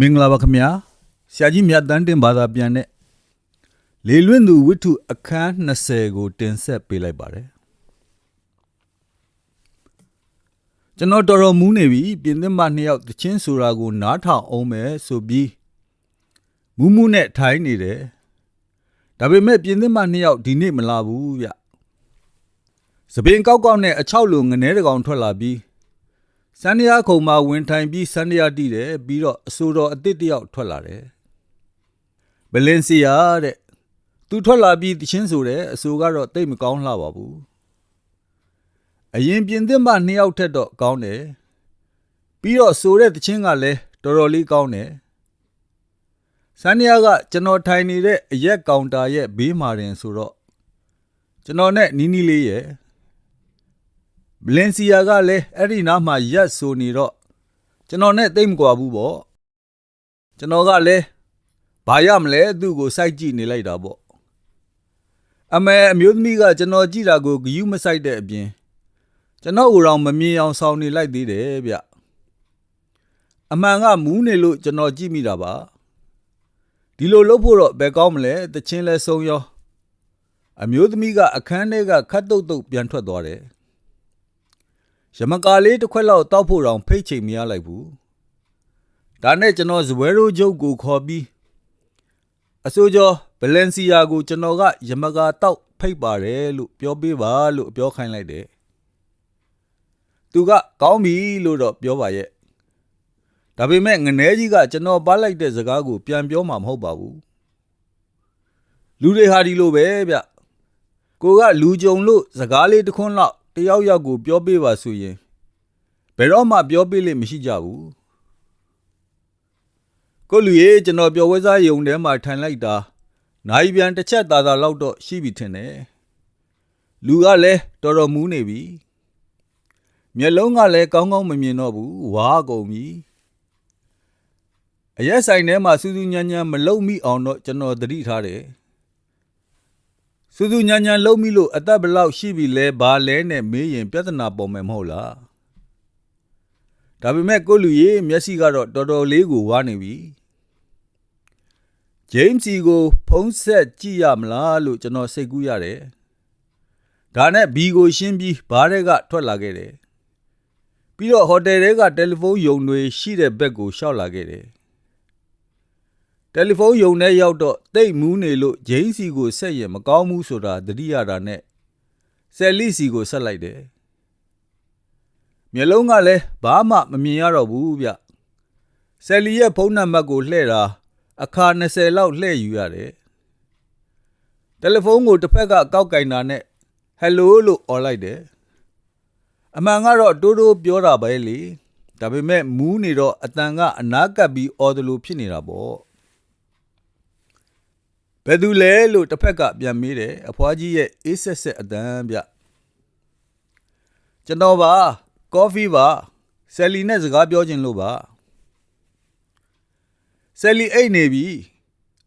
မင်္ဂလာပါခင်ဗျာဆရာကြီးမြတ်တန်းတင်ဘာသာပြန်တဲ့လေလွင့်သူဝိတ္ထုအခန်း20ကိုတင်ဆက်ပေးလိုက်ပါတယ်ကျွန်တော်တော်တော်မူးနေပြီပြင်သစ်မနှစ်ယောက်တချင်းဆိုတာကိုနားထောင်အောင်မယ်ဆိုပြီးမူးမူးနဲ့ထိုင်းနေတယ်ဒါပေမဲ့ပြင်သစ်မနှစ်ယောက်ဒီနေ့မလာဘူးဗျစပင်ကောက်ကောက်နဲ့အချောက်လိုငနဲတကောင်ထွက်လာပြီး စန္ဒယာခုံမှာဝင်ထိုင်ပြီးစန္ဒယာတိတယ်ပြီးတော့အဆိုတော်အစ်စ်တစ်ယောက်ထွက်လာတယ်ဘလင်စီယာတဲ့သူထွက်လာပြီးတချင်းဆိုတယ်အဆိုကတော့တိတ်မကောင်းလှပါဘူးအရင်ပြင်သစ်မှနှစ်ယောက်ထက်တော့ကောင်းတယ်ပြီးတော့ဆိုတဲ့တချင်းကလည်းတော်တော်လေးကောင်းတယ်စန္ဒယာကကျွန်တော်ထိုင်နေတဲ့အရက်ကောင်တာရဲ့ဘေးမှာတင်ဆိုတော့ကျွန်တော်နဲ့နီးနီးလေးရဲ့ ဘလင်စီယာကလည်းအဲ့ဒီနားမှာရက်ဆိုနေတော့ကျွန်တော်နဲ့တိတ်မကွာဘူးပေါ့ကျွန်တော်ကလည်းဘာရမလဲသူ့ကိုစိုက်ကြည့်နေလိုက်တာပေါ့အမေအမျိုးသမီးကကျွန်တော်ကြည့်တာကိုဂယုမစိုက်တဲ့အပြင်ကျွန်တော်ကိုယ်တော်မမြင်အောင်ဆောင်နေလိုက်သေးတယ်ဗျအမှန်ကမူးနေလို့ကျွန်တော်ကြည့်မိတာပါဒီလိုလုပ်ဖို့တော့ဘယ်ကောင်းမလဲတချင်းလဲဆုံးရောအမျိုးသမီးကအခန်းထဲကခတ်တုတ်တုတ်ပြန်ထွက်သွားတယ် ရမကာလေးတစ်ခွက်လောက်တောက်ဖို့တောင်ဖိတ်ချိန်မရလိုက်ဘူးဒါနဲ့ကျွန်တော်ဇဝဲရိုးကျုပ်ကိုခေါ်ပြီးအဆိုကျော်ဘလန်စီယာကိုကျွန်တော်ကရမကာတောက်ဖိတ်ပါတယ်လို့ပြောပေးပါလို့ပြောခိုင်းလိုက်တယ်သူကကောင်းပြီလို့တော့ပြောပါရဲ့ဒါပေမဲ့ငနဲကြီးကကျွန်တော်ပါလိုက်တဲ့စကားကိုပြန်ပြောမှာမဟုတ်ပါဘူးလူတွေဟာဒီလိုပဲဗျကိုကလူကြုံလို့စကားလေးတစ်ခွန်းလောက် တယောက်ယောက်ကို ပြောပေးပါဆိုရင်ဘယ်တော့မှပြောပေးလိမ့်မရှိကြဘူးကိုလူရေကျွန်တော်ပြောဝဲစားယုံထဲမှာထိုင်လိုက်တာနိုင်ပြန်တစ်ချက်သာသာလောက်တော့ရှိပြီထင်တယ်လူကလည်းတော်တော်မူးနေပြီမျက်လုံးကလည်းကောင်းကောင်းမမြင်တော့ဘူးဝါကုန်ပြီအရက်ဆိုင်ထဲမှာစူးစူးညံ့ညံ့မလုံမိအောင်တော့ကျွန်တော်သတိထားတယ် စူးစူးညံညံလုံးမိလို့အသက်ဘယ်လောက်ရှိပြီလဲဘာလဲနဲ့မေးရင်ပြဿနာပေါ်မယ်မဟုတ်လားဒါပေမဲ့ကိုလူကြီးမျက်စိကတော့တော်တော်လေးကိုဝါနေပြီဂျိမ်းစီကို ဖုံးဆက်ကြည့်ရမလားလို့ကျွန်တော်စိတ်ကူးရတယ်ဒါနဲ့ဘီကိုရှင်းပြီးဘားတဲ့ကထွက်လာခဲ့တယ်ပြီးတော့ဟိုတယ်တွေကတယ်လီဖုန်းယုံတွေရှိတဲ့ဘက်ကိုရှောက်လာခဲ့တယ် တယ်လီဖုန်းယုံထဲရောက်တော့တိတ်မူးနေလို့ဂျိန်းစီကိုဆက်ရင်မကောင်းဘူးဆိုတာသတိရတာနဲ့ဆယ်လီစီကိုဆက်လိုက်တယ်မျက်လုံးကလည်းဘာမှမမြင်ရတော့ဘူးဗျဆယ်လီရဲ့ဖုန်းနံပါတ်ကိုလှည့်တာအခါ20လောက်လှည့်ယူရတယ်တယ်လီဖုန်းကိုတစ်ဖက်ကကောက်ကင်တာနဲ့ဟယ်လိုလို့អော်လိုက်တယ်အမှန်ကတော့တိုးတိုးပြောတာပဲလေဒါပေမဲ့မူးနေတော့အတန်ကအနားကပ်ပြီးអော်တယ်လို့ဖြစ်နေတာပေါ့ ဘယ်သူလဲလို့တစ်ဖက်ကပြန်မေးတယ်အဖွားကြီးရဲ့အေးဆက်ဆက်အတန်းဗျကျွန်တော်ပါကော်ဖီပါဆယ်လီနဲ့စကားပြောခြင်းလို့ပါဆယ်လီအိတ်နေပြီ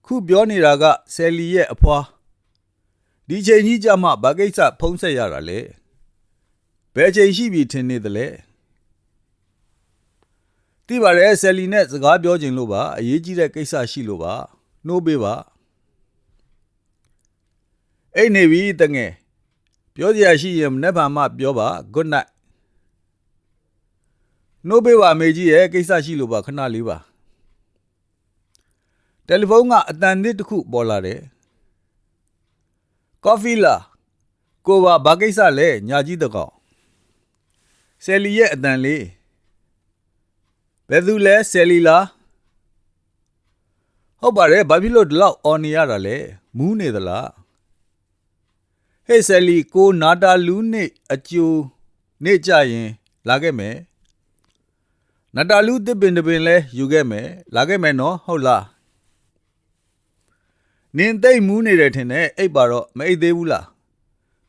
ခုပြောနေတာကဆယ်လီရဲ့အဖွားဒီချိန်ကြီးကြမှာဘာကိစ္စဖုံးဆက်ရတာလဲဘယ်ချိန်ရှိပြီထင်နေသလဲတိပါတယ်ဆယ်လီနဲ့စကားပြောခြင်းလို့ပါအရေးကြီးတဲ့ကိစ္စရှိလို့ပါနှိုးပေးပါ အိတ်နေပြီတငယ်ပြောစရာရှိရင်မနေ့ကမှပြောပါ good night နှုတ်ပေးပါအမေကြီးရဲ့ကိစ္စရှိလို့ပါခဏလေးပါတယ်လီဖုန်းကအတန်နစ်တစ်ခုပေါ်လာတယ်ကော်ဖီလာကိုပါဘာကိစ္စလဲညာကြီးတကောင်ဆယ်လီရဲ့အတန်လေးဘယ်သူလဲဆယ်လီလားဟုတ်ပါတယ်ဘာဖြစ်လို့ဒီလောက်အော်နေရတာလဲမူးနေသလား ဟေးဆယ်လီကိုနာတာလူးနေအကျိုးနေကြရင်လာခဲ့မယ်နာတာလူးတစ်ပင်တစ်ပင်လဲယူခဲ့မယ်လာခဲ့မယ်နော်ဟုတ်လားနင်သိမ့်မူးနေတယ်ထင်တယ်အိပ်ပါတော့မအိပ်သေးဘူးလား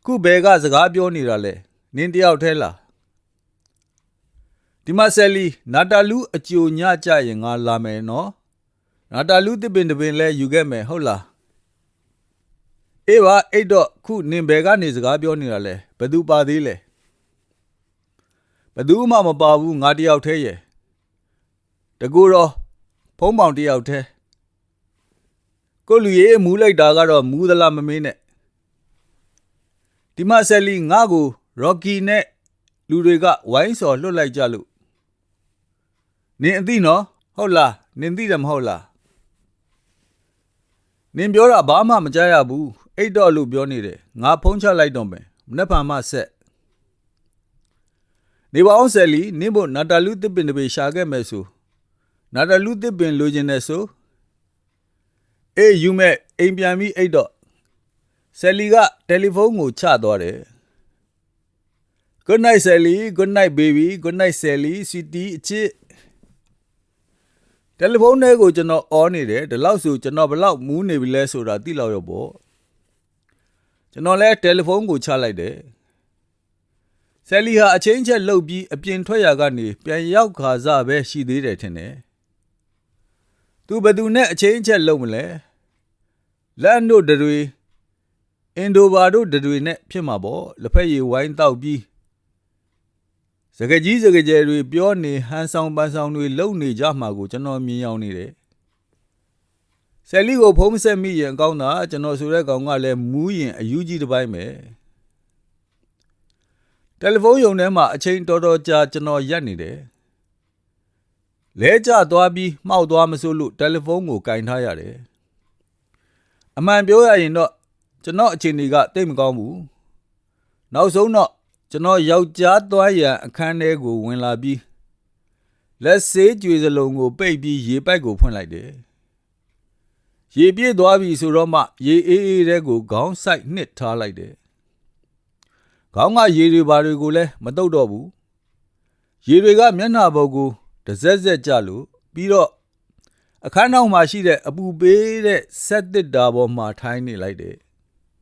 ခုဘယ်ကစကားပြောနေတာလဲနင်တယောက်ထဲလားဒီမှာဆယ်လီနာတာလူးအကျိုးညကြရင်ငါလာမယ်နော်နာတာလူးတစ်ပင်တစ်ပင်လဲယူခဲ့မယ်ဟုတ်လား အေးပါအဲ့တော့ခုနင်ဘယ်ကနေစကားပြောနေတာလဲဘယ်သူပါသေးလဲဘယ်သူမှမပါဘူးငါတယောက်တည်းရဲ့တကူတော့ဖုံးပေါင်တစ်ယောက်တည်းကိုလူရေးမူးလိုက်တာကတော့မူးသလားမမင်းနဲ့ဒီမဆယ်လီငါ့ကိုရော်ကီနဲ့လူတွေကဝိုင်းစော်လွတ်လိုက်ကြလို့နင်အသိနော်ဟုတ်လားနင်သိတယ်မဟုတ်လားနင်ပြောတာဘာမှမကြားရဘူး အိတ်တော့လို့ပြောနေတယ်ငါဖုံးချလိုက်တော့မယ်မနေ့ဖာမှဆက်နေပါအောင်ဆယ်လီနင်ဘနာတာလူတစ်ပင်တစ်ပေရှာခဲ့မယ်ဆိုနာတာလူတစ်ပင်လိုချင်တယ်ဆိုအေးယူမဲ့အိမ်ပြန်ပြီးအိတ်တော့ဆယ်လီကတယ်လီဖုန်းကိုချသွားတယ် Good night Sally good night baby good night Sally sweetie အချစ်တယ်လီဖုန်းထဲကိုကျွန်တော်အော်နေတယ်ဒီလောက်ဆိုကျွန်တော်ဘယ်လောက်မူးနေပြီလဲဆိုတာသိလောက်ရောပေါ့ ကျွန်တော်လဲတယ်လီဖုန်းကိုချလိုက်တယ်ဆယ်လီဟာအချင်းချက်လှုပ်ပြီးအပြင်ထွက်ရာကနေပြန်ရောက်ခါစားပဲရှိသေးတယ်ထင်တယ်သူဘယ်သူနဲ့အချင်းချက်လှုပ်မလဲလန်တို့တွေအင်ဒိုဘာတို့တွေနဲ့ဖြစ်မှာပေါ့လက်ဖက်ရည်ဝိုင်းတောက်ပြီးစကကြီးစကကျယ်တွေပြောနေဟန်ဆောင်ပန်းဆောင်တွေလုံနေကြမှာကိုကျွန်တော်မြင်ရောက်နေတယ် ဆယ်လီကိုဖုံးမဆက်မိရင်ကောင်းတာကျွန်တော်ဆိုတဲ့ကောင်ကလည်းမူးရင်အယူကြီးတစ်ပိုင်းပဲတယ်လီဖုန်းယုံထဲမှာအချိန်တော်တော်ကြာကျွန်တော်ရက်နေတယ်လဲကျသွားပြီးမှောက်သွားမစို့လို့တယ်လီဖုန်းကိုကင်ထားရတယ်အမှန်ပြောရရင်တော့ကျွန်တော်အချိန်တွေကတိတ်မကောင်းဘူးနောက်ဆုံးတော့ကျွန်တော်ယောက်ျားသွားရန်အခန်းထဲကိုဝင်လာပြီးလက်ဆေးကြွေစလုံးကိုပိတ်ပြီးရေပိုက်ကိုဖွင့်လိုက်တယ် ရေပြည့်သွားပြီဆိုတော့မှရေအေးအေးတဲ့ကိုခေါင်းဆိုင်နှစ်ထားလိုက်တယ်ခေါင်းကရေတွေဘာတွေကိုလည်းမတုတ်တော့ဘူးရေတွေကမျက်နှာပေါ်ကိုတစ်စက်စက်ကြလို့ပြီးတော့အခန်းနောက်မှာရှိတဲ့အပူပေးတဲ့ဆက်တစ်တာပေါ်မှာထိုင်းနေလိုက်တယ်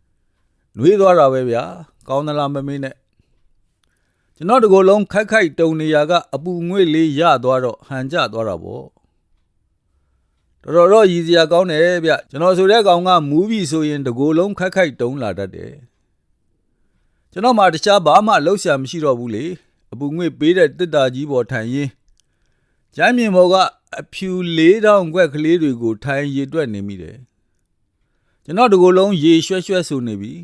။နှွေးသွားတာပဲဗျာ။ကောင်းသလားမမေးနဲ့။ကျွန်တော်တကိုယ်လုံးခိုက်ခိုက်တုံနေရကအပူငွေ့လေးရသွားတော့ဟန်ကျသွားတာပေါ့။ တော်တော်တော့ရည်စရာကောင်းတယ်ဗျ။ကျွန်တော်ဆိုတဲ့ကောင်ကမူးပြီဆိုရင်တကိုယ်လုံးခိုက်ခိုက်တုံလာတတ်တယ်။ကျွန်တော်မှတခြားဘာမှလှုပ်ရှားမရှိတော့ဘူးလေ။အပူငွေ့ပေးတဲ့တစ်တာကြီးပေါ်ထိုင်ရင်းကျမ်းမြေပေါ်ကအဖြူလေးတောင်ခွက်ကလေးတွေကိုထိုင်ရည်တွက်နေမိတယ်ကျွန်တော်ဒီကိုယ်လုံးရေရွှဲရွှဲဆူနေပြီ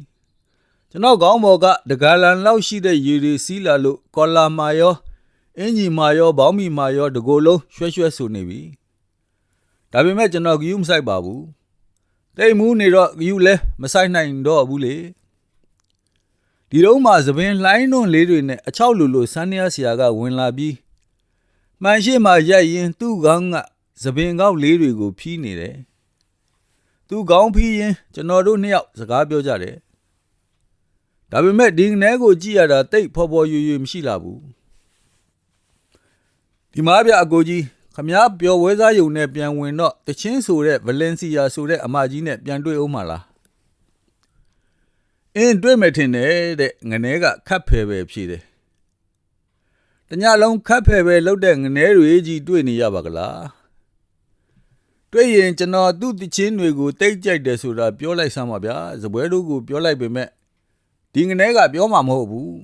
ကျွန်တော်ခေါင်းပေါ်ကတကလန်လောက်ရှိတဲ့ရေတွေစီးလာလို့ကော်လာမာရောအင်ဂျီမာရောဘောင်းမီမာရောဒီကိုယ်လုံးရွှဲရွှဲဆူနေပြီ ဒါပေမဲ့ကျွန်တော်ဂယူးမဆိုင်ပါဘူးတိတ်မူးနေတော့ဂယူးလဲမဆိုင်နိုင်တော့ဘူးလေဒီတော့မှသပင်လှိုင်းတွန်းလေးတွေနဲ့အချောက်လူလိုစန်းရဆရာကဝင်လာပြီးမှန်ရှိမှရိုက်ရင် သူ့ကောင်းကသပင်ကောက်လေးတွေကိုဖြီးနေတယ်။သူ့ကောင်းဖြီးရင်ကျွန်တော်တို့နှစ်ယောက်စကားပြောကြတယ်။ဒါပေမဲ့ဒီငနဲကိုကြည့်ရတာတိတ်ဖော်ဖော်ရွရွမရှိလာဘူး။ဒီမားပြအကိုကြီး ခမားပျော်ဝဲစားယုံနဲ့ပြန်ဝင်တော့တချင်းဆိုတဲ့ဗလင်စီယာဆိုတဲ့အမကြီးနဲ့ပြန်တွေ့အောင်မလား။အင်းတွေ့မယ်ထင်တယ်တဲ့ငနဲကခတ်ဖယ်ပဲဖြေတယ်တညလုံးခတ်ဖယ်ပဲလှုပ်တဲ့ငနဲတွေကြီးတွေ့နေရပါကလားတွေ့ရင်ကျွန်တော်သူ့တချင်းတွေကိုတိတ်ကြိုက်တယ်ဆိုတာပြောလိုက်စမ်းပါဗျာဇပွဲတို့ကိုပြောလိုက်ပေမဲ့ဒီငနဲကပြောမှာမဟုတ်ဘူး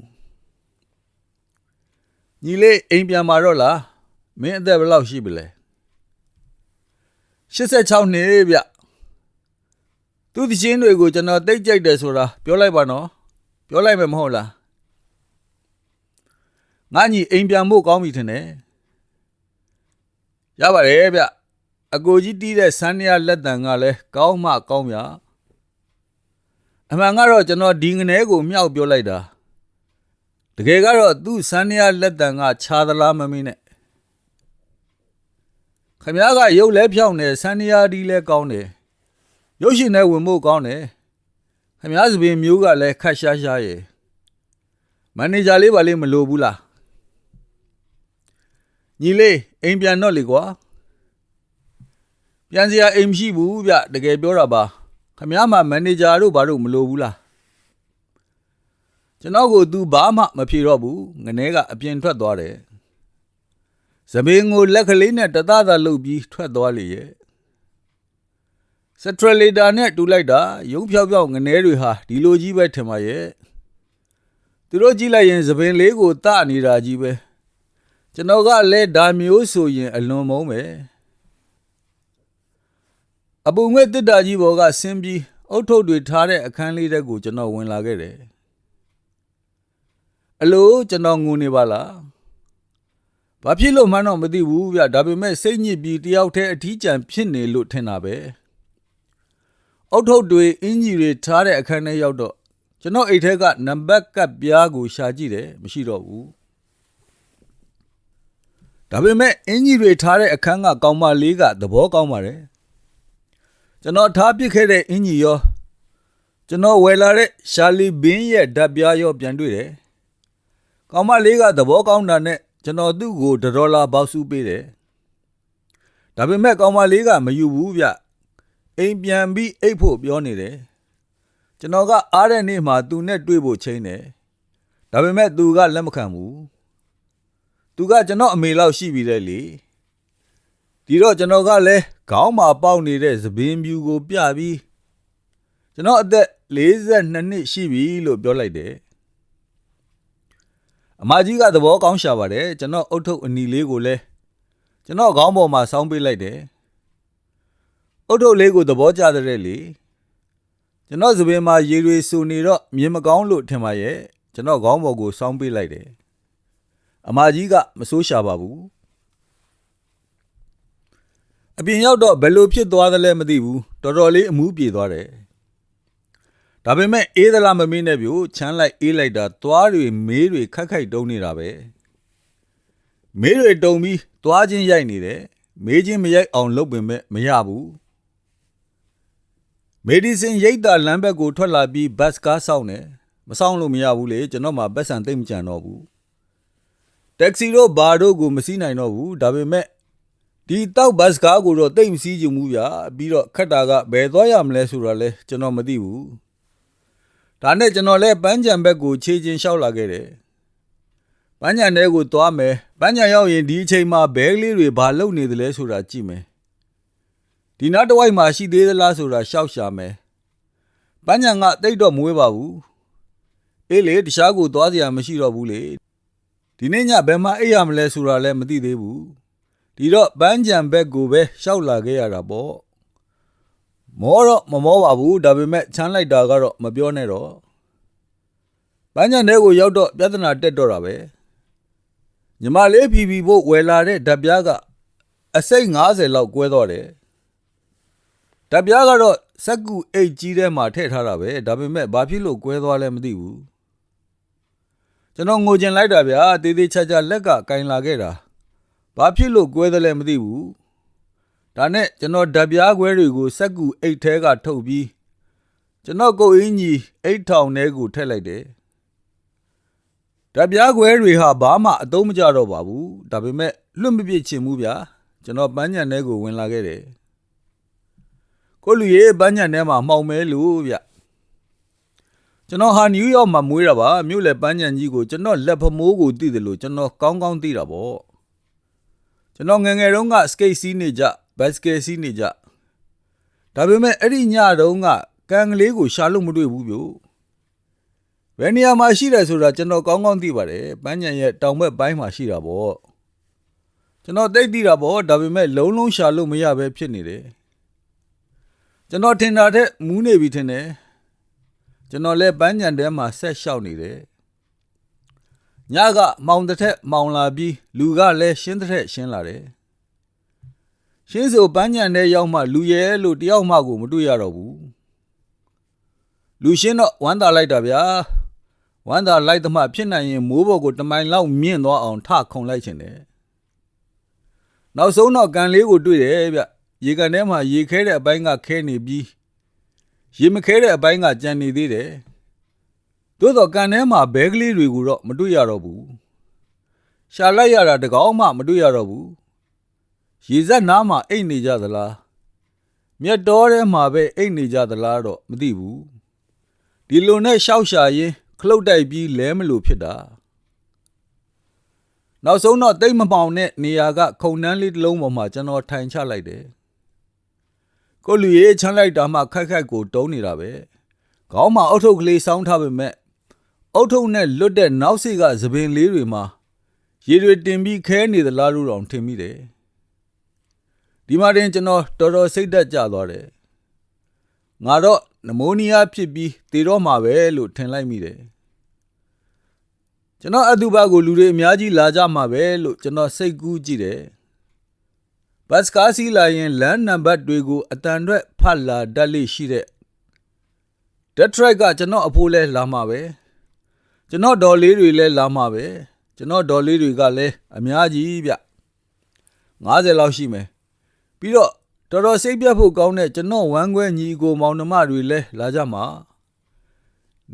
ညီလေးအိမ်ပြန်มาတော့လား မင်းအသက်ဘယ်လောက်ရှိပြီလဲ86နှစ်ဗျသူ့တချင်းတွေကိုကျွန်တော်တိတ်ကြိုက်တယ်ဆိုတာပြောလိုက်ပါနော်ပြောလိုက်မယ်မဟုတ်လားငါညီအိမ်ပြန်ဖို့ကောင်းပြီထင်တယ်ရပါတယ်ဗျအကိုကြီးတီးတဲ့ဆန်းရလက်တံကလည်းကောင်းမှကောင်းမြအမှန်ကတော့ကျွန်တော်ဒီငနဲကိုမြောက်ပြောလိုက်တာတကယ်ကတော့သူ့ဆန်းရလက်တံကခြားသလားမမင်းနဲ့ ခမည်းကရုပ်လဲဖြောင်းတယ်ဆန်းရဒီလဲကောင်းတယ်ရုပ်ရှင်နဲ့ဝင်ဖို့ကောင်းတယ်ခမည်းစပင်မျိုးကလည်းခတ်ရှားရှားရယ်မန်နေဂျာလေးပါလေးမလိုဘူးလားညီလေးအိမ်ပြန်တော့လေကွာပြန်စရာအိမ်မရှိဘူးဗျတကယ်ပြောတာပါခမည်းမမန်နေဂျာတို့ဘာလို့မလိုဘူးလားကျွန်တော်ကို तू ဘာမှမဖြေတော့ဘူးငနဲကအပြင်ထွက်သွားတယ် သပင်ကိုလက်ကလေးနဲ့တသားသားလှုပ်ပြီးထွက်သွားလေရဲ့စထရလီတာနဲ့တူလိုက်တာရုံဖြောက်ဖြောက်ငနဲတွေဟာဒီလိုကြီးပဲထင်ပါရဲ့သူတို့ကြည့်လိုက်ရင်သပင်လေးကိုတနေတာကြီးပဲကျွန်တော်ကလည်းဒါမျိုးဆိုရင်အလွန်မုန်းပဲအပူငွေ့တစ်တာကြီးဘော်ကဆင်းပြီးအုတ်ထုပ်တွေထားတဲ့အခန်းလေးတဲကိုကျွန်တော်ဝင်လာခဲ့တယ်အလိုကျွန်တော်ငုံနေပါလား ဘာဖြစ်လို့မှန်းတော့မသိဘူးဗျဒါပေမဲ့စိတ်ညစ်ပြီးတယောက်တည်းအထီးကျန်ဖြစ်နေလို့ထင်တာပဲအုတ်ထုပ်တွေအင်ကြီးတွေထားတဲ့အခန်းထဲရောက်တော့ကျွန်တော်အိတ်ထဲကနံပါတ်ကပ်ပြားကိုရှာကြည့်တယ်မရှိတော့ဘူးဒါပေမဲ့အင်ကြီးတွေထားတဲ့အခန်းကကောင်မလေးကသဘောကောင်းပါတယ်ကျွန်တော်ထားပစ်ခဲ့တဲ့အင်ကြီးရောကျွန်တော်ဝယ်လာတဲ့ရှာလီဘင်းရဲ့ဓာတ်ပြားရောပြန်တွေ့တယ်ကောင်မလေးကသဘောကောင်းတာနဲ့ ကျွန်တော်သူ့ကို1ဒေါ်လာပေါက်စုပေးတယ်ဒါပေမဲ့ကောင်မလေးကမယူဘူးဗျအိမ်ပြန်ပြီးအိတ်ဖို့ပြောနေတယ်ကျွန်တော်ကအားတဲ့နေ့မှာသူနဲ့တွေ့ဖို့ချိန်တယ်ဒါပေမဲ့သူကလက်မခံဘူးသူကကျွန်တော်အမေလောက်ရှိပြီတဲ့လေဒီတော့ကျွန်တော်ကလည်းခေါင်းမှာပေါက်နေတဲ့သပင်ပြူကိုပြပြီးကျွန်တော်အသက်42နှစ်ရှိပြီလို့ပြောလိုက်တယ် အမကြီးကသဘောကောင်းရှာပါတယ်ကျွန်တော်အုတ်ထုပ်အနီလေးကိုလည်းကျွန်တော်ခေါင်းပေါ်မှာဆောင်းပေးလိုက်တယ်အုတ်ထုပ်လေးကိုသဘောကျတဲ့လေကျွန်တော်သပင်မှာရေတွေစူနေတော့မြင်မကောင်းလို့ထင်ပါရဲ့ကျွန်တော်ခေါင်းပေါ်ကိုစောင်းပေးလိုက်တယ်အမကြီးကမဆိုးရှာပါဘူးအပြင်ရောက်တော့ဘယ်လိုဖြစ်သွားသလဲမသိဘူးတော်တော်လေးအမူးပြေသွားတယ် ဒါပေမဲ့အေးသလားမမေးနဲ့ပြိုချမ်းလိုက်အေးလိုက်တာသွားတွေမေးတွေခက်ခိုက်တုံးနေတာပဲမေးတွေတုံပြီးသွားချင်းရိုက်နေတယ်မေးချင်းမရိုက်အောင်လုပ်ပင်မဲ့မရဘူးမေဒီဆင်ရိတ်တာလမ်းဘက်ကိုထွက်လာပြီးဘတ်ကားဆောင်းတယ်မဆောင်းလို့မရဘူးလေကျွန်တော်မှပတ်စံသိမ့်မကြံတော့ဘူးတက္ကစီတို့ဘာတို့ကိုမစီးနိုင်တော့ဘူးဒါပေမဲ့ဒီတောက်ဘတ်ကားကိုတော့သိမ့်မစီးချင်ဘူးဗျာပြီးတော့ခက်တာကဘယ်သွားရမလဲဆိုတာလဲကျွန်တော်မသိဘူး ဒါနဲ့ကျွန်တော်လည်းပန်းကြံဘက်ကိုခြေချင်းလျှောက်လာခဲ့တယ်ပန်းကြံတဲကိုသွားမယ်ပန်းကြံရောက်ရင်ဒီအချိန်မှာဘဲကလေးတွေဘာလုပ်နေသလဲဆိုတာကြည့်မယ်ဒီနားတစ်ဝိုက်မှာရှိသေးသလားဆိုတာရှောက်ရှာမယ်။ပန်းညံကတိတ်တော့မွေးပါဘူး။အေးလေတခြားကိုသွားစရာမရှိတော့ဘူးလေ။ဒီနေ့ညဘယ်မှာအိပ်ရမလဲဆိုတာလည်းမသိသေးဘူး။ဒီတော့ပန်းကြံဘက်ကိုပဲရှောက်လာခဲ့ရတာပေါ့။ မောတော့မမောပါဘူးဒါပေမဲ့ချမ်းလိုက်တာကတော့မပြောနဲ့တော့။ပန်းကြံတဲကိုရောက်တော့ပြဿနာတက်တော့တာပဲ။ညီမလေးဖီဖီဖို့ဝယ်လာတဲ့ဓာတ်ပြားကအစိတ်90လောက်ကွဲတော့တယ်။တပ်ပြားကတော့စက်ကူအိတ်ကြီးထဲမှာထည့်ထားတာပဲဒါပေမဲ့ဘာဖြစ်လို့ကွဲသွားလဲမသိဘူးကျွန်တော်ငိုကျင်လိုက်တာဗျာတေးသေးချာချာလက်ကကင်လာခဲ့တာဘာဖြစ်လို့ကွဲသလဲမသိဘူး ဒါနဲ့ကျွန်တော်တပ်ပြားခွဲတွေကိုစက်ကူအိတ်ထဲကထုတ်ပြီးကျွန်တော်ကိုယ်အင်းကြီးအိတ်ထောင်ထဲကိုထည့်လိုက်တယ်တပ်ပြားခွဲတွေဟာဘာမှအသုံးမကျတော့ပါဘူးဒါပေမဲ့လွတ်မပြစ်ချင်ဘူးဗျာကျွန်တော်ပန်းညံထဲကိုဝင်လာခဲ့တယ်ကိုလူရေးပန်းညံထဲမှာမှောင်မဲလို့ဗျကျွန်တော်ဟာနယူးယောက်မှာမွေးတာပါမြို့လေပန်းညံကြီးကိုကျွန်တော်လက်ဖမိုးကိုသိတယ်လို့ကျွန်တော်ကောင်းကောင်းသိတာပေါ့ကျွန်တော်ငယ်ငယ်တုန်းကစကိတ်စီးနေကြ ဘတ်စကယ်စီးနေကြဒါပေမဲ့အဲ့ဒီညတုန်းကကန်ကလေးကိုရှာလို့မတွေ့ဘူးဗျဘယ်နေရာမှာရှိတယ်ဆိုတာကျွန်တော်ကောင်းကောင်းသိပါတယ်ပန်းညံရဲ့တောင်ဘက်ပိုင်းမှာရှိတာပေါ့ကျွန်တော်သိသိတာပေါ့ဒါပေမဲ့လုံးလုံးရှာလို့မရပဲဖြစ်နေတယ်ကျွန်တော်ထင်တာတဲ့မူးနေပြီထင်တယ်ကျွန်တော်လည်းပန်းညံထဲမှာဆက်လျှောက်နေတယ်ညကမောင်တစ်ထက်မောင်လာပြီးလူကလည်းရှင်းတစ်ထက်ရှင်းလာတယ် ရှင်းဆိုပန်းညံထဲရောက်မှလူရဲလို့တယောက်မှကိုမတွေ့ရတော့ဘူးလူရှင်းတော့ဝမ်းသာလိုက်တာဗျာဝမ်းသာလိုက်သမှဖြစ်နိုင်ရင်မိုးဘော်ကိုတမိုင်လောက်မြင့်သွားအောင်ထခုန်လိုက်ချင်တယ်နောက်ဆုံးတော့ကန်လေးကိုတွေ့တယ်ဗျရေကန်ထဲမှာရေခဲတဲ့အပိုင်းကခဲနေပြီးရေမခဲတဲ့အပိုင်းကကြံနေသေးတယ်။သို့တော့ကန်ထဲမှာဘဲကလေးတွေကိုတော့မတွေ့ရတော့ဘူး။ရှာလိုက်ရတာတကောင်းမှမတွေ့ရတော့ဘူး။ ရေစက်နားမှာအိတ်နေကြသလား။မြက်တော်ထဲမှာပဲအိတ်နေကြသလားတော့မသိဘူး။ဒီလိုနဲ့ရှောက်ရှာရင်ခလုတ်တိုက်ပြီးလဲမလို့ဖြစ်တာ။နောက်ဆုံးတော့တိတ်မပေါင်တဲ့နေရာကခုံနှန်းလေးတစ်လုံးပေါ်မှာကျွန်တော်ထိုင်ချလိုက်တယ်။ကိုလူရေးချမ်းလိုက်တာမှခက်ခက်ကိုတုံးနေတာပဲ။ခေါင်းမှာအုတ်ထုပ်ကလေးစောင်းထားပေမဲ့အုတ်ထုပ်နဲ့လွတ်တဲ့နောက်စိကသပင်လေးတွေမှာရေတွေတင်ပြီးခဲနေသလားလို့တောင်ထင်မိတယ်။ ဒီမှာတင်ကျွန်တော်တော်တော်စိတ်သက်ကြသွားတယ်။ငါတော့နမိုးနီးယားဖြစ်ပြီးသေတော့မှာပဲလို့ထင်လိုက်မိတယ်ကျွန်တော်အတူပါကိုလူတွေအများကြီးလာကြမှာပဲလို့ကျွန်တော်စိတ်ကူးကြည့်တယ်ဘတ်စကားစီးလာရင်လမ်းနံပါတ်တွေကိုအတန်အတွက်ဖတ်လာတတ်လိရှိတဲ့ဒက်ထရိုက်ကကျွန်တော်အဖိုးလဲလာမှာပဲကျွန်တော်ဒေါ်လေးတွေလဲလာမှာပဲကျွန်တော်ဒေါ်လေးတွေကလည်းအများကြီးဗျ90လောက်ရှိမယ် ပြီးတော့တော်တော်စိတ်ပြတ်ဖို့ကောင်းတဲ့ကျွန်တော်ဝမ်းခွဲညီကိုမောင်နှမတွေလဲလာကြမှာ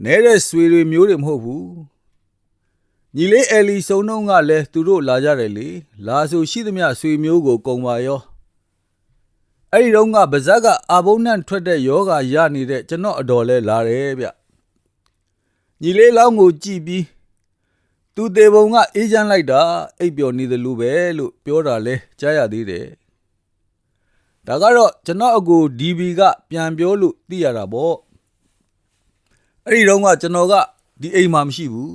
နဲတဲ့ဆွေတွေမျိုးတွေမဟုတ်ဘူးညီလေးအဲလီစုံနှုံးကလည်းသူတို့လာကြတယ်လေလာဆိုရှိသမျှဆွေမျိုးကိုကုံပါရောအဲ့ဒီတော့ကဗဇက်ကအာဘုံနဲ့ထွက်တဲ့ယောဂရနေတဲ့ကျွန်တော်အတော်လဲလာတယ်ဗျညီလေးလောင်းကိုကြည့်ပြီးသူတေပုံကအေးချမ်းလိုက်တာအိပ်ပျော်နေတယ်လို့ပဲလို့ပြောတာလဲကြားရသေးတယ် ဒါကတော့ကျွန်တော်အကို DB ကပြန်ပြောလို့သိရတာပေါ့အဲ့ဒီတော့ကကျွန်တော်ကဒီအိမ်မှာမရှိဘူး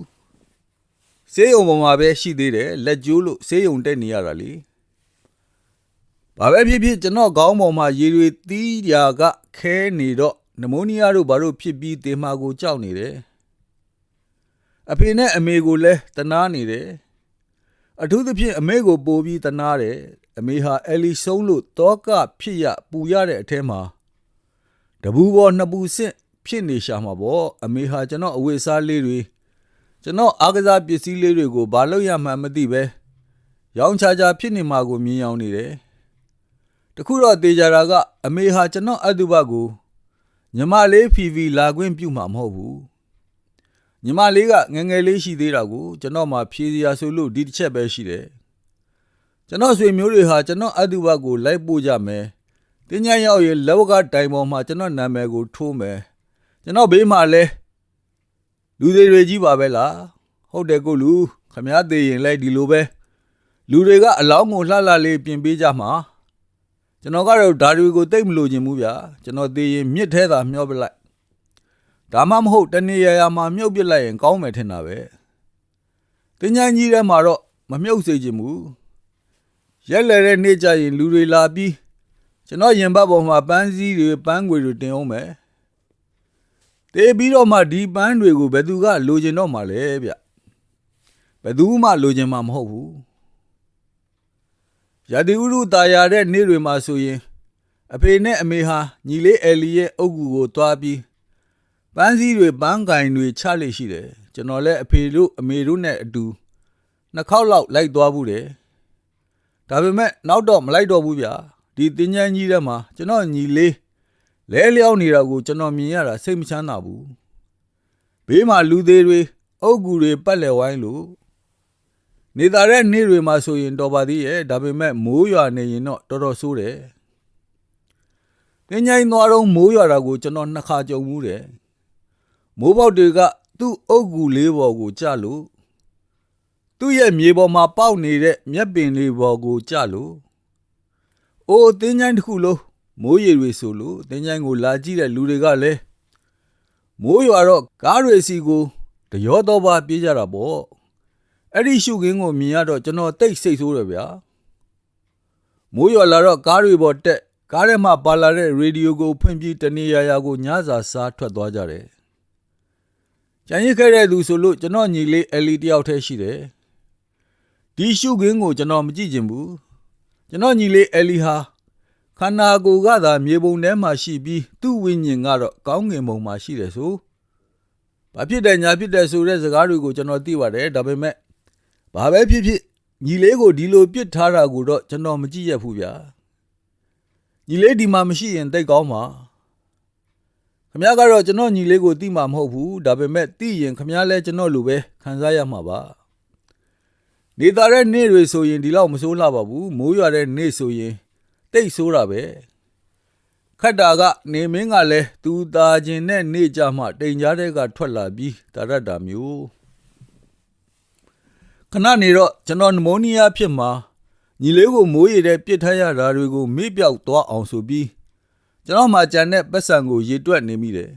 ဆေးရုံပေါ်မှာပဲရှိသေးတယ်လက်ကျိုးလို့ဆေးရုံတက်နေရတာလေဘာပဲဖြစ်ဖြစ်ကျွန်တော်ခေါင်းပေါ်မှာရေတွေတီးရာကခဲနေတော့နမိုးနီးယားတို့ဘာလို့ဖြစ်ပြီးတေမာကိုကြောက်နေတယ်အဖေနဲ့အမေကိုလည်းတနာနေတယ်အထူးသဖြင့်အမေကိုပို့ပြီးတနာတယ် အမေဟာအဲလီဆုံးလို့တောကဖြစ်ရပူရတဲ့အထဲမှာတပူပေါ်နှစ်ပူဆင့်ဖြစ်နေရှာမှာပေါ့အမေဟာကျွန်တော်အဝိစားလေးတွေကျွန်တော်အားကစားပစ္စည်းလေးတွေကိုဘာလို့ရမှန်းမသိပဲရောင်းချာချာဖြစ်နေမှာကိုမြင်အောင်နေတယ်တခုတော့တေချာတာကအမေဟာကျွန်တော်အတုပကိုညီမလေးဖီဖီလာခွင့်ပြုမှာမဟုတ်ဘူးညီမလေးကငယ်ငယ်လေးရှိသေးတာကိုကျွန်တော်မှဖြေစရာဆိုလို့ဒီတစ်ချက်ပဲရှိတယ် ကျွန်တော်ဆွေမျိုးတွေဟာကျွန်တော်အတုပကိုလိုက်ပို့ကြမယ်တင်းញရောက်ရင်လက်ဝကတိုင်ပေါ်မှာကျွန်တော်နာမည်ကိုထိုးမယ်ကျွန်တော်ဘေးမှာလဲလူတွေတွေကြီးပါပဲလားဟုတ်တယ်ကိုလူခမားသေးရင်လိုက်ဒီလိုပဲလူတွေကအလောင်းကိုလှလှလေးပြင်ပေးကြမှာကျွန်တော်ကတော့ဓာတွေကိုတိတ်မလို့ခြင်းဘူးဗျာကျွန်တော်သေးရင်မြစ်ထဲသာမျောပလိုက်ဒါမှမဟုတ်တနေရရမှာမြုပ်ပစ်လိုက်ရင်ကောင်းမယ်ထင်တာပဲတင်းញကြီးထဲမှာတော့မမြုပ်စေခြင်းဘူး ရက်လဲတဲ့နေ့ကျရင်လူတွေလာပြီးကျွန်တော်ရင်ဘတ်ပေါ်မှာပန်းစည်းတွေပန်းငွေတွေတင်အောင်မယ်တေးပြီးတော့မှဒီပန်းတွေကိုဘယ်သူကလိုချင်တော့မှလဲဗျဘယ်သူမှလိုချင်မှာမဟုတ်ဘူးရာဒီဥရုတာယာတဲ့နေ့တွေမှာဆိုရင် အဖေနဲ့အမေဟာညီလေးအဲလီရဲ့အုပ်ကူကိုတွားပြီးပန်းစည်းတွေပန်းကင်တွေချလိရှိတယ်ကျွန်တော်လည်းအဖေတို့အမေတို့နဲ့အတူနှစ်ခေါက်လောက်လိုက်သွားဘူးတယ် ဒါပေမဲ့နောက်တော့မလိုက်တော့ဘူးဗျာဒီတင်းချမ်းကြီးထဲမှာကျွန်တော်ညီလေးလဲလျောင်းနေတာကိုကျွန်တော်မြင်ရတာစိတ်မချမ်းသာဘူးဘေးမှာလူသေးတွေအုပ်ကူတွေပတ်လည်ဝိုင်းလို့နေသားတဲ့နေ့တွေမှာဆိုရင်တော်ပါသေးရဲ့ဒါပေမဲ့မိုးရွာနေရင်တော့တော်တော်ဆိုးတယ်တင်းချိုင်းသွားတော့မိုးရွာတာကိုကျွန်တော်နှစ်ခါကြုံမှုတယ်မိုးပေါက်တွေကသူ့အုပ်ကူလေးပေါ်ကိုကျလို့ သူ့ရဲ့မြေပေါ်မှာပေါက်နေတဲ့မြက်ပင်လေးပေါ်ကိုကျလို့အိုးတင်းချိုင်းတစ်ခုလုံးမိုးရေတွေဆိုလို့တင်းချိုင်းကိုလာကြည့်တဲ့လူတွေကလည်းမိုးရွာတော့ကားတွေစီကိုတရောတော့ပါပြေးကြတာပေါ့အဲ့ဒီရှုခင်းကိုမြင်ရတော့ကျွန်တော်တိတ်စိတ်ဆိုးတယ်ဗျာမိုးရွာလာတော့ကားတွေပေါ်တက်ကားထဲမှာပါလာတဲ့ရေဒီယိုကိုဖွင့်ပြီးတနေရာရာကိုညစာစားထွက်သွားကြတယ်ကြံရစ်ခဲ့တဲ့သူဆိုလို့ကျွန်တော်ညီလေးအလီတယောက်တည်းရှိတယ် ဒီရှုခင်းကိုကျွန်တော်မကြည့်ချင်ဘူးကျွန်တော်ညီလေးအလီဟာခန္ဓာကိုယ်ကသာမြေပုံထဲမှာရှိပြီးသူ့ဝိညာဉ်ကတော့ကောင်းငင်ဘုံမှာရှိတယ်ဆိုဘာဖြစ်တယ်ညာဖြစ်တယ်ဆိုတဲ့စကားတွေကိုကျွန်တော်သိပါတယ်ဒါပေမဲ့ဘာပဲဖြစ်ဖြစ်ညီလေးကိုဒီလိုပြစ်ထားတာကိုတော့ကျွန်တော်မကြည့်ရဘူးဗျာညီလေးဒီမှာမရှိရင်တိတ်ကောင်းပါခမ ्या ကတော့ကျွန်တော်ညီလေးကိုသိမှာမဟုတ်ဘူးဒါပေမဲ့သိရင်ခမ ्या လဲကျွန်တော်လိုပဲခံစားရမှာပါ နေသားတဲ့နေ့တွေဆိုရင်ဒီလောက်မစိုးလှပါဘူးမိုးရွာတဲ့နေ့ဆိုရင်တိတ်ဆိုးတာပဲခတ်တာကနေမင်းကလည်းသူသားခြင်းနဲ့နေကြမှတိမ်ကြားတဲ့ကထွက်လာပြီးတာရတာမျိုးခဏနေတော့ကျွန်တော်နမိုးနီးယားဖြစ်မှာညီလေးကိုမိုးရည်တဲ့ပြစ်ထရတာတွေကိုမေ့ပြောက်သွားအောင်ဆိုပြီးကျွန်တော်မှကြံတဲ့ပတ်စံကိုရေတွက်နေမိတယ်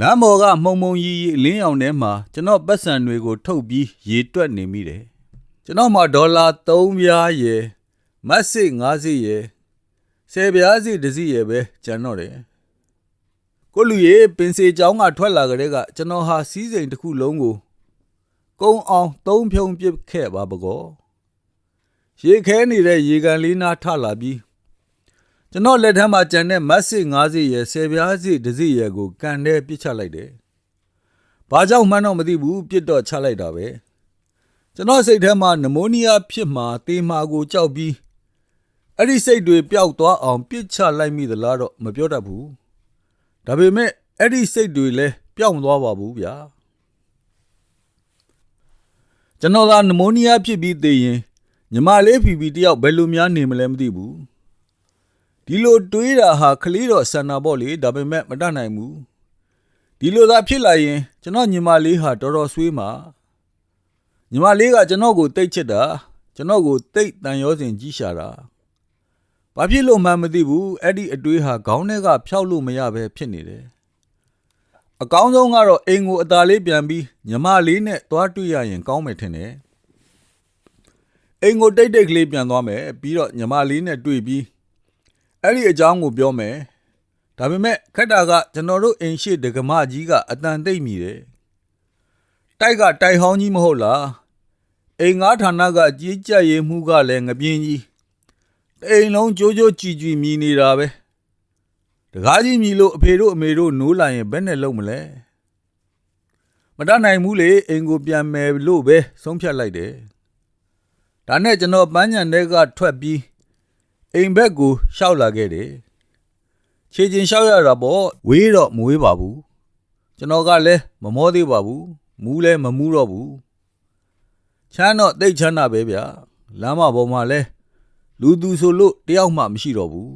လမ်းပေါ်ကမှုံမှုံရီရီလင်းအောင်ထဲမှာကျွန်တော်ပတ်စံတွေကိုထုတ်ပြီးရေတွက်နေမိတယ်ကျွန်တော်မှဒေါ်လာ3ပြားရယ်မတ်စစ်50ရယ်ဆယ်ပြားစီတစ်စီရယ်ပဲကျန်တော့တယ်ကိုလူရေပင်စေချောင်းကထွက်လာကြတဲ့ကကျွန်တော်ဟာစီးစိမ်တစ်ခုလုံးကိုကုန်းအောင်သုံးဖြုံပစ်ခဲ့ပါပကောရေခဲနေတဲ့ရေကန်လေးနားထလာပြီး ကျွန်တော်လက်ထက်မှာကြံတဲ့မတ်စစ်90ရဲ့ဆယ်ပြားစစ်တစ်စီရဲ့ကိုကန်ထဲပစ်ချလိုက်တယ်။ဘာကြောင့်မှန်းတော့မသိဘူးပြစ်တော့ချလိုက်တာပဲ။ကျွန်တော်စိတ်ထဲမှာနမိုးနီးယားဖြစ်မှာတေမာကိုကြောက်ပြီးအဲ့ဒီစိတ်တွေပျောက်သွားအောင်ပစ်ချလိုက်မိသလားတော့မပြောတတ်ဘူး။ဒါပေမဲ့အဲ့ဒီစိတ်တွေလည်းပျောက်မသွားပါဘူးဗျာ။ကျွန်တော်ကနမိုးနီးယားဖြစ်ပြီးသိရင်ညီမလေးဖီဖီတယောက်ဘယ်လိုများနေမလဲမသိဘူး။ ဒီလိုတွေးတာဟာကလေးတော့ဆန္ဒပေါ့လေဒါပေမဲ့မတတ်နိုင်ဘူး။ဒီလိုသာဖြစ်လာရင် ကျွန်တော်ညီမလေးဟာတော်တော်ဆွေးမှာညီမလေးကကျွန်တော်ကိုတိတ်ချစ်တာကျွန်တော်ကိုတိတ်တန်ရောစင်ကြီးရှာတာ။ဘာဖြစ်လို့မှန်းမသိဘူးအဲ့ဒီအတွေးဟာခေါင်းထဲကဖျောက်လို့မရပဲဖြစ်နေတယ်။အကောင်းဆုံးကတော့အိမ်ကိုအသာလေးပြန်ပြီးညီမလေးနဲ့တွားတွေ့ရရင်ကောင်းမယ်ထင်တယ်။အိမ်ကိုတိတ်တိတ်ကလေးပြန်သွားမယ်ပြီးတော့ညီမလေးနဲ့တွေ့ပြီး အဲ့ဒီအကြောင်းကိုပြောမယ်။ဒါပေမဲ့ခက်တာကကျွန်တော်တို့အိမ်ရှိဒကမကြီးကအတန်တိတ်မိတယ်။တိုက်ကတိုက်ဟောင်းကြီးမဟုတ်လား။အိမ်ငါးဌာနကကြီးကြပ်ရေးမှုကလည်းငပြင်းကြီး။အိမ်လုံးကြိုးကြိုးကြည်ကြည်မြည်နေတာပဲ။တကားကြီးမြည်လို့အဖေတို့အမေတို့နိုးလာရင်ဘယ်နဲ့လုံးမလဲ။မတတ်နိုင်ဘူးလေအိမ်ကိုပြန်မယ်လို့ပဲဆုံးဖြတ်လိုက်တယ်။ဒါနဲ့ကျွန်တော်ပန်းညံတွေကထွက်ပြီး အိမ်ဘက်ကိုရှောက်လာခဲ့တယ်။ခြေချင်းရှောက်ရတာပေါ့ဝေးတော့မဝေးပါဘူး။ကျွန်တော်ကလည်းမမောသေးပါဘူး။မူးလည်းမမူးတော့ဘူး။ချမ်းတော့တိတ်ချမ်းတာပဲဗျာ။လမ်းမပေါ်မှာလဲလူသူဆိုလို့တယောက်မှမရှိတော့ဘူး